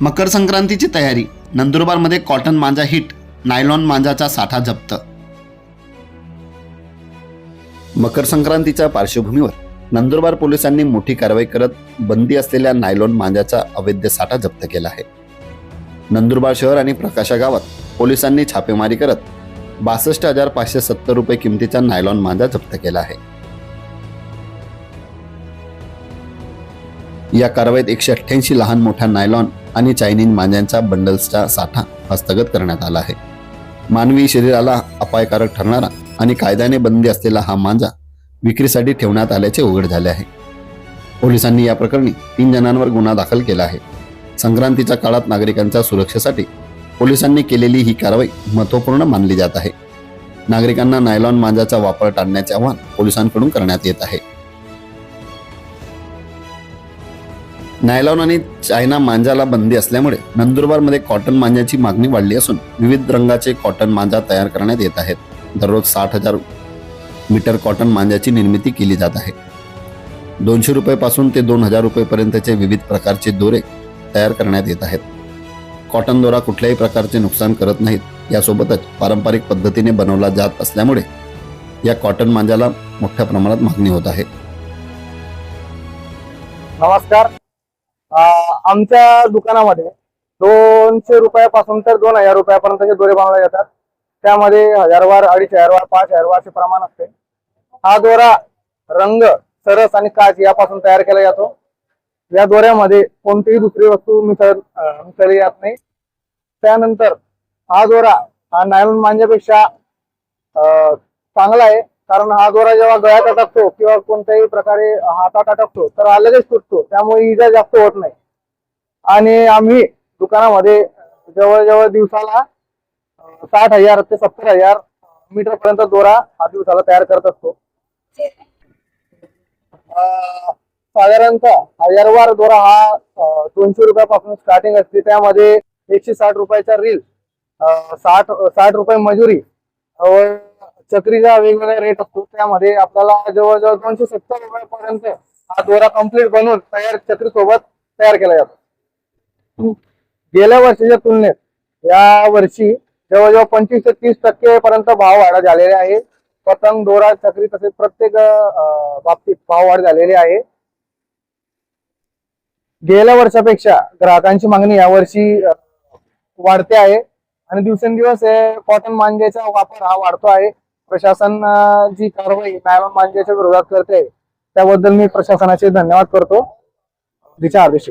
मकर संक्रांतीची तयारी नंदुरबारमध्ये कॉटन मांजा हिट नायलॉन मांजाचा साठा जप्त. मकर संक्रांतीच्या पार्श्वभूमीवर नंदुरबार पोलिसांनी मोठी कारवाई करत बंदी असलेल्या नायलॉन मांजाचा अवैध साठा जप्त केला आहे. नंदुरबार शहर आणि प्रकाशा गावात पोलिसांनी छापेमारी करत बासष्ट हजार पाचशे सत्तर रुपये किमतीचा नायलॉन मांजा जप्त केला आहे. या कारवाईत एकशे अठ्ठ्याऐंशी लहान मोठ्या नायलॉन आणि चायनीज मांजांचा बंडल्सचा साठा हस्तगत करण्यात आला आहे. मानवी शरीराला अपायकारक ठरणारा आणि कायद्याने बंदी असलेला हा मांजा विक्रीसाठी ठेवण्यात आल्याचे उघड झाले आहे. पोलिसांनी या प्रकरणी तीन जणांवर गुन्हा दाखल केला आहे. संक्रांतीच्या काळात नागरिकांच्या सुरक्षेसाठी पोलिसांनी केलेली ही कारवाई महत्त्वपूर्ण मानली जात आहे. नागरिकांना नायलॉन मांजाचा वापर टाळण्याचे आवाहन पोलिसांकडून करण्यात येत आहे. नायलॉन आणि चायना मांजाला बंदी असल्यामुळे नंदुरबारमध्ये कॉटन मांजाची मागणी वाढली असून विविध रंगाचे कॉटन मांजा तयार करण्यात येत आहेत. दररोज साठ हजार मीटर कॉटन मांजाची निर्मिती केली जात आहे. दोनशे रुपयेपासून ते दोन हजार रुपयेपर्यंतचे विविध प्रकारचे दोरे तयार करण्यात येत आहेत. कॉटन दोरा कुठल्याही प्रकारचे नुकसान करत नाहीत. यासोबतच पारंपरिक पद्धतीने बनवला जात असल्यामुळे या कॉटन मांजाला मोठ्या प्रमाणात मागणी होत आहे. नमस्कार. आमच्या दुकानामध्ये दोनशे रुपयापासून तर दोन हजार रुपयापर्यंतचे दोरे बनवले जातात. त्यामध्ये हजारवार अडीच हजारवार पाच हजारवारचे प्रमाण असते. हा दोरा रंग सरस आणि काच यापासून तयार केला जातो. या दोऱ्यामध्ये कोणतीही दुसरी वस्तू मिसळ मिसळली जात नाही. त्यानंतर हा दोरा हा नायलॉन मांजापेक्षा चांगला आहे. कारण हा दोरा जेव्हा गळ्यात अटकतो किंवा कोणत्याही प्रकारे हातात अटकतो तर हा लगेच तुटतो. त्यामुळे इजा जास्त होत नाही. आणि आम्ही दुकानामध्ये जवळजवळ दिवसाला साठ हजार ते सत्तर हजार मीटर पर्यंत दोरा हा दिवसाला तयार करत असतो. साधारणतः हजारवार दोरा हा दोनशे रुपयापासून स्टार्टिंग असते. त्यामध्ये एकशे साठ रुपयाचा रील साठ साठ रुपये मजुरी चक्रीचा वेगवेगळा रेट असतो त्यामध्ये आपल्याला जवळजवळ दोनशे सत्तर रुपयापर्यंत हा दोरा कंप्लीट बनवून तयार चक्री सोबत तयार केला जातो. गेल्या वर्षीच्या तुलनेत या वर्षी जवळजवळ पंचवीस ते तीस टक्के पर्यंत भाव वाढ झालेले आहे. पतंग दोरा चक्री तसेच प्रत्येक बाबतीत भाव वाढ झालेली आहे. गेल्या वर्षापेक्षा ग्राहकांची मागणी यावर्षी वर्षी वाढते आहे. आणि दिवसेंदिवस हे कॉटन मांजेचा वापर हा वाढतो आहे. प्रशासन जी कारवाई नायबा मांजेच्या विरोधात करते त्याबद्दल मी प्रशासनाचे धन्यवाद करतो. तिच्या आदेश